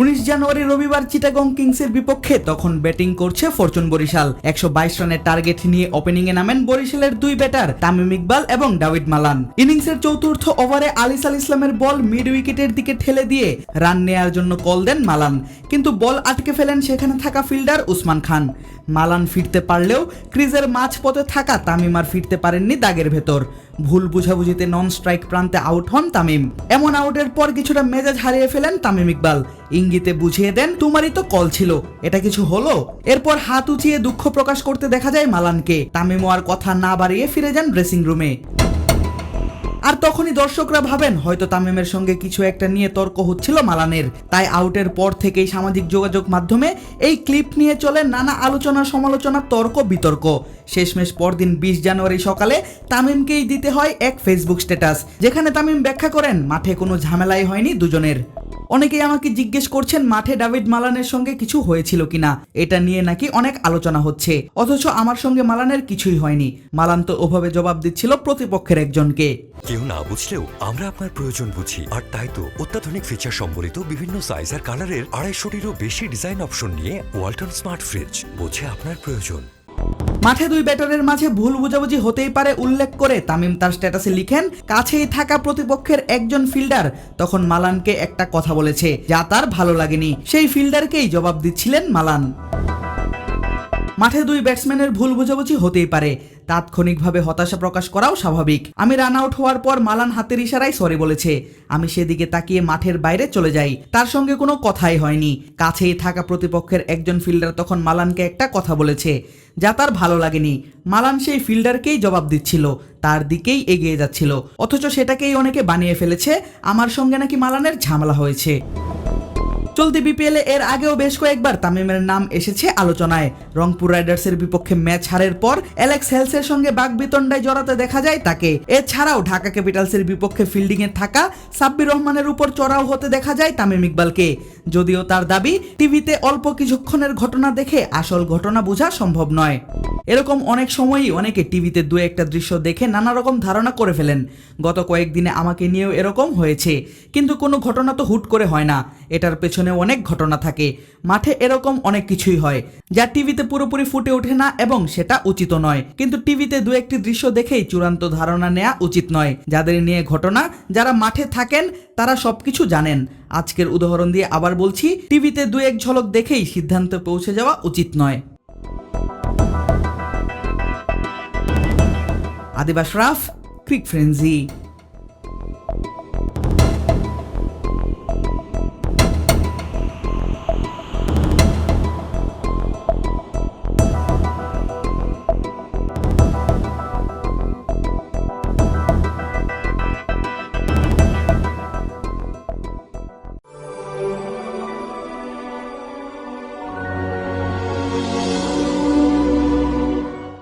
উনিশ জানুয়ারি রবিবার চিটাগং কিংসের বিপক্ষে তখন ব্যাটিং করছে ফরচুন বরিশাল। একশো বাইশ রানের টার্গেট নিয়ে ওপেনিং এ নামেন বরিশালের দুই ব্যাটার তামিম ইকবাল এবং ডাভিড মালান। ইনিংসের চতুর্থ ওভারে আলিস আল ইসলামের বল মিড উইকেটের দিকে ঠেলে দিয়ে রান নেয়ার জন্য কল দেন মালান। কিন্তু বল আটকে ফেলেন সেখানে থাকা ফিল্ডার উসমান খান। মালান ফিরতে পারলেও ক্রিজের মাঝপথে থাকা তামিম আর ফিরতে পারেননি দাগের ভেতর। ভুল বুঝাবুঝিতে নন স্ট্রাইক প্রান্তে আউট হন তামিম। এমন আউটের পর কিছুটা মেজাজ হারিয়ে ফেলেন তামিম ইকবাল। ইঙ্গিতে বুঝিয়ে দেন, তোমারই তো কল ছিল। এটা কিছু হলো? এরপর হাত উঁচিয়ে দুঃখ প্রকাশ করতে দেখা যায় মালানকে। তামিমও আর কথা না বাড়িয়ে ফিরে যান ড্রেসিং রুমে আর তখনই দর্শকরা ভাবেন, হয়তো তামিমের সঙ্গে কিছু একটা নিয়ে তর্ক হচ্ছিল মালানের। তাই আউটের পর থেকেই সামাজিক যোগাযোগ মাধ্যমে এই ক্লিপ নিয়ে চলে নানা আলোচনা সমালোচনা, তর্ক, বিতর্ক। শেষমেশ পরদিন বিশ জানুয়ারি সকালে তামিমকেই দিতে হয় এক ফেসবুক স্ট্যাটাস যেখানে তামিম ব্যাখ্যা করেন, মাঠে কোনো ঝামেলাই হয়নি দুজনের। অনেকেই আমাকে জিজ্ঞেস করছেন, মাঠে ডাভিড মালানের সঙ্গে কিছু হয়েছিল কিনা? এটা নিয়ে নাকি অনেক আলোচনা হচ্ছে। অথচ আমার সঙ্গে মালানের কিছুই হয়নি। মালান তো ওভাবে জবাব দিচ্ছিল প্রতিপক্ষের একজনকে। কেউ না বুঝলেও আমরা আপনার প্রয়োজন বুঝি। আর তাই তো অত্যাধুনিক ফিচার সম্বলিত বিভিন্ন সাইজ আর কালারের আড়াইশোটিরও বেশি ডিজাইন অপশন নিয়ে ওয়ালটন স্মার্ট ফ্রিজ, বোঝে আপনার প্রয়োজন। মাঠে দুই ব্যাটারের মাঝে ভুল হতেই পারে উল্লেখ করে তামিম তার স্ট্যাটাসে লিখেন, কাছেই থাকা প্রতিপক্ষের একজন ফিল্ডার। তখন মালানকে একটা কথা বলেছে, যা তার ভালো লাগেনি। সেই ফিল্ডারকেই জবাব দিচ্ছিলেন মালান। মাঠে দুই ব্যাটসম্যানের ভুল বুঝাবুঝি হতেই পারে তাৎক্ষণিকভাবে হতাশা প্রকাশ করাও স্বাভাবিক। আমি রান আউট হওয়ার পর মালান হাতের ইশারায় সরি বলেছে। আমি সেদিকে তাকিয়ে মাঠের বাইরে চলে যাই। তার সঙ্গে কোনো কথাই হয়নি। কাছেই থাকা প্রতিপক্ষের একজন ফিল্ডার তখন মালানকে একটা কথা বলেছে, যা তার ভালো লাগেনি। মালান সেই ফিল্ডারকেই জবাব দিচ্ছিল, তার দিকেই এগিয়ে যাচ্ছিল। অথচ সেটাকেই অনেকে বানিয়ে ফেলেছে, আমার সঙ্গে নাকি মালানের ঝামেলা হয়েছে। চলতি বিপিএলে এর আগেও বেশ কয়েকবার তামিমের নাম এসেছে আলোচনায়। রংপুর রাইডার্সের বিপক্ষে ম্যাচ হারের পর অ্যালেক্স হেলসের সঙ্গে বাগবিতণ্ডায় জড়াতে দেখা যায় তাকে। এছাড়াও ঢাকা ক্যাপিটালসের বিপক্ষে ফিল্ডিংয়ে থাকা সাব্বির রহমানের উপর চড়াও হতে দেখা যায় তামিম ইকবালকে। যদিও তার দাবি, টিভিতে অল্প কিছুক্ষণের ঘটনা দেখে আসল ঘটনা বোঝা সম্ভব নয়। এরকম অনেক সময়ই অনেকে টিভিতে দু একটা দৃশ্য দেখে নানা রকম ধারণা করে ফেলেন। গত কয়েকদিনে আমাকে নিয়েও এরকম হয়েছে। কিন্তু কোনো ঘটনা তো হুট করে হয় না। এটার পেছনে অনেক ঘটনা থাকে। মাঠে এরকম অনেক কিছুই হয়, যা টিভিতে পুরোপুরি ফুটে ওঠে না এবং সেটা উচিত নয়। কিন্তু টিভিতে দু একটি দৃশ্য দেখেই চূড়ান্ত ধারণা নেওয়া উচিত নয়। যাদের নিয়ে ঘটনা, যারা মাঠে থাকেন, তারা সবকিছু জানেন। আজকের উদাহরণ দিয়ে আবার বলছি, টিভিতে দু এক ঝলক দেখেই সিদ্ধান্তে পৌঁছে যাওয়া উচিত নয়। আদিবাস রাফ, ক্রিক ফ্রেন্সি।